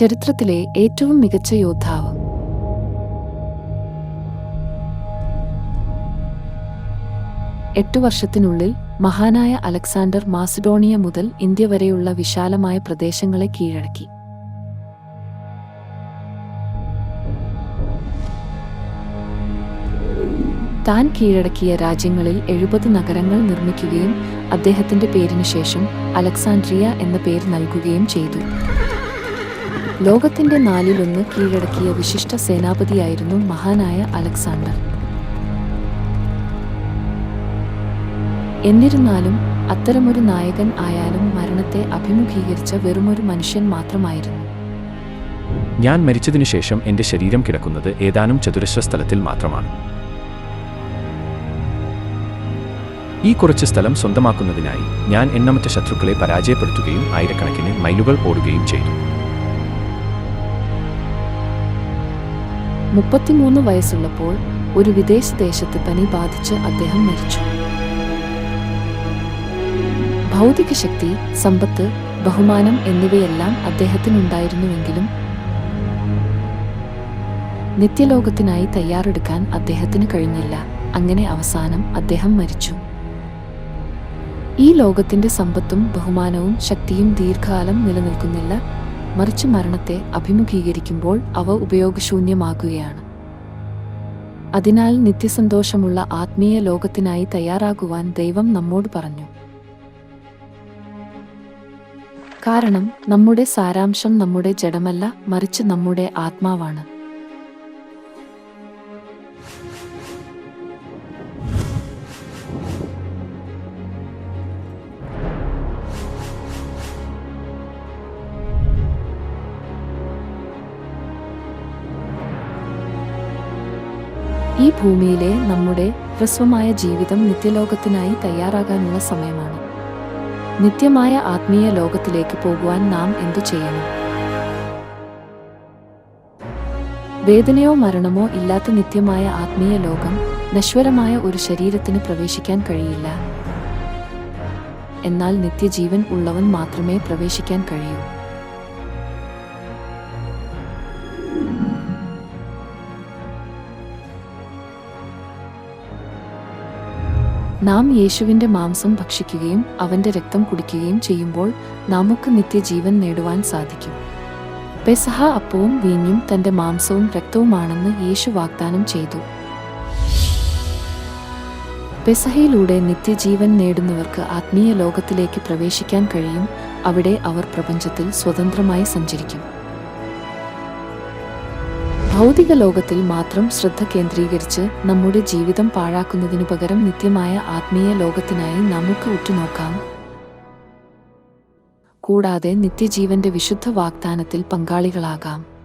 ചരിത്രത്തിലെ ഏറ്റവും മികച്ച യോദ്ധാവ്. എട്ടു വർഷത്തിനുള്ളിൽ മഹാനായ അലക്സാണ്ടർ മാസിഡോണിയ മുതൽ ഇന്ത്യ വരെയുള്ള വിശാലമായ പ്രദേശങ്ങളെ കീഴടക്കി. താൻ കീഴടക്കിയ രാജ്യങ്ങളിൽ എഴുപത് നഗരങ്ങൾ നിർമ്മിക്കുകയും അദ്ദേഹത്തിന്റെ പേരിനു ശേഷം അലക്സാൻഡ്രിയ എന്ന പേര് നൽകുകയും ചെയ്തു. ലോകത്തിന്റെ നാലിലൊന്ന് കീഴടക്കിയ വിശിഷ്ട സേനാപതിയായിരുന്നു മഹാനായ അലക്സാണ്ടർ. എന്നിരുന്നാലും അത്തരമൊരു നായകൻ ആയാലും മരണത്തെ അഭിമുഖീകരിച്ച വെറുമൊരു മനുഷ്യൻ മാത്രമായിരുന്നു. ഞാൻ മരിച്ചതിനു ശേഷം എന്റെ ശരീരം കിടക്കുന്നത് ഏതാനും ചതുരശ്ര സ്ഥലത്തിൽ മാത്രമാണ്. ഈ കുറച്ച് സ്ഥലം സ്വന്തമാക്കുന്നതിനായി ഞാൻ എണ്ണമറ്റ ശത്രുക്കളെ പരാജയപ്പെടുത്തുകയും ആയിരക്കണക്കിന് മൈലുകൾ ഓടുകയും ചെയ്തു. മുപ്പത്തിമൂന്ന് വയസ്സുള്ളപ്പോൾ ഒരു വിദേശ ദേശത്ത് പനി ബാധിച്ച് അദ്ദേഹം മരിച്ചു. ഭൗതിക ശക്തി സമ്പത്ത് ബഹുമാനം എന്നിവയെല്ലാം അദ്ദേഹത്തിനുണ്ടായിരുന്നുവെങ്കിലും നിത്യലോകത്തിനായി തയ്യാറെടുക്കാൻ അദ്ദേഹത്തിന് കഴിഞ്ഞില്ല. അങ്ങനെ അവസാനം അദ്ദേഹം മരിച്ചു. ഈ ലോകത്തിന്റെ സമ്പത്തും ബഹുമാനവും ശക്തിയും ദീർഘകാലം നിലനിൽക്കുന്നില്ല. മറിച്ച് മരണത്തെ അഭിമുഖീകരിക്കുമ്പോൾ അവ ഉപയോഗശൂന്യമാകുകയാണ്. അതിനാൽ നിത്യസന്തോഷമുള്ള ആത്മീയ ലോകത്തിനായി തയ്യാറാകുവാൻ ദൈവം നമ്മോട് പറഞ്ഞു. കാരണം നമ്മുടെ സാരാംശം നമ്മുടെ ജഡമല്ല മറിച്ച് നമ്മുടെ ആത്മാവാണ്. ഈ ഭൂമിയിലെ നമ്മുടെ ഹ്രസ്വമായ ജീവിതം നിത്യലോകത്തിനായി തയ്യാറാകാനുള്ള സമയമാണ്. നിത്യമായ ആത്മീയ ലോകത്തിലേക്ക് പോകുവാൻ നാം എന്തു ചെയ്യണം? വേദനയോ മരണമോ ഇല്ലാത്ത നിത്യമായ ആത്മീയ ലോകം നശ്വരമായ ഒരു ശരീരത്തിന് പ്രവേശിക്കാൻ കഴിയില്ല. എന്നാൽ നിത്യജീവൻ ഉള്ളവൻ മാത്രമേ പ്രവേശിക്കാൻ കഴിയൂ. നാം യേശുവിന്റെ മാംസം ഭക്ഷിക്കുകയും അവന്റെ രക്തം കുടിക്കുകയും ചെയ്യുമ്പോൾ നമുക്ക് നിത്യജീവൻ നേടുവാൻ സാധിക്കും. പെസഹ അപ്പവും വീഞ്ഞും തന്റെ മാംസവും രക്തവുമാണെന്ന് യേശു വാഗ്ദാനം ചെയ്തു. പെസഹയിലൂടെ നിത്യജീവൻ നേടുന്നവർക്ക് ആത്മീയ ലോകത്തിലേക്ക് പ്രവേശിക്കാൻ കഴിയും. അവിടെ അവർ പ്രപഞ്ചത്തിൽ സ്വതന്ത്രമായി സഞ്ചരിക്കും. ഭൗതിക ലോകത്തിൽ മാത്രം ശ്രദ്ധ കേന്ദ്രീകരിച്ച് നമ്മുടെ ജീവിതം പാഴാക്കുന്നതിനു പകരം നിത്യമായ ആത്മീയ ലോകത്തിനായി നമുക്ക് ഉറ്റുനോക്കാം. കൂടാതെ നിത്യജീവന്റെ വിശുദ്ധ വാഗ്ദാനത്തിൽ പങ്കാളികളാകാം.